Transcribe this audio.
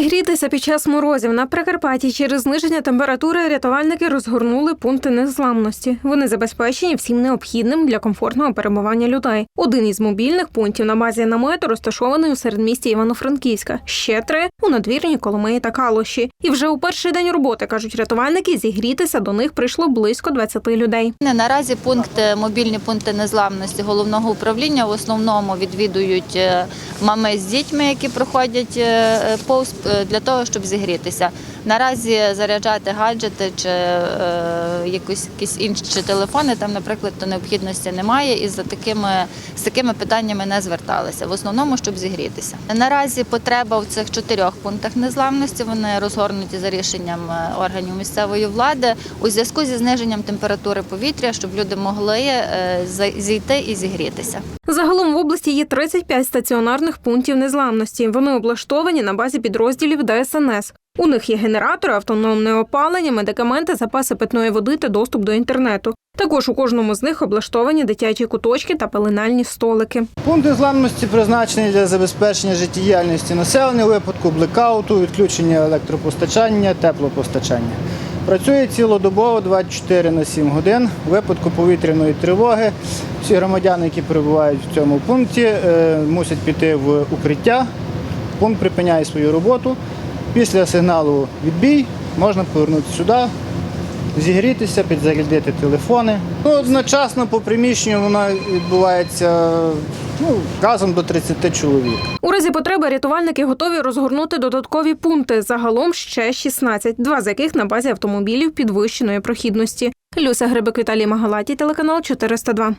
Зігрітися під час морозів на Прикарпатті через зниження температури рятувальники розгорнули пункти незламності. Вони забезпечені всім необхідним для комфортного перебування людей. Один із мобільних пунктів на базі намету розташований у середмісті Івано-Франківська. Ще три у надвірні Коломиї та Калуші. І вже у перший день роботи кажуть рятувальники, зігрітися до них прийшло близько 20 людей. Наразі пункти, мобільні пункти незламності головного управління в основному відвідують е, мами з дітьми, які проходять е, повз е, для того, щоб зігрітися. Наразі заряджати гаджети чи е, якісь, якісь інші телефони, там, наприклад, то необхідності немає, і за такими з такими питаннями не зверталися. В основному, щоб зігрітися. Наразі потреба в цих чотирьох пунктах незламності вони розгорнуті за рішенням е, органів місцевої влади у зв'язку зі зниженням температури повітря, щоб люди могли е, зійти і зігрітися. Загалом в області є 35 стаціонарних пунктів незламності. Вони облаштовані на базі підрозділів ДСНС. У них є генератори, автономне опалення, медикаменти, запаси питної води та доступ до інтернету. Також у кожному з них облаштовані дитячі куточки та пеленальні столики. Пункт незламності призначений для забезпечення життєдіяльності населення у випадку блекауту, відключення електропостачання, теплопостачання. Працює цілодобово 24 на 7 годин. У випадку повітряної тривоги всі громадяни, які перебувають в цьому пункті, е, мусять піти в укриття. Пункт припиняє свою роботу. Після сигналу відбій можна повернутися сюди, зігрітися, підзарядити телефони. Ну, одночасно по приміщенню вона відбувається ну, разом до 30 чоловік. У разі потреби рятувальники готові розгорнути додаткові пункти. Загалом ще 16, два з яких на базі автомобілів підвищеної прохідності. Люся Грибик Віталій Магалаті, телеканал 402.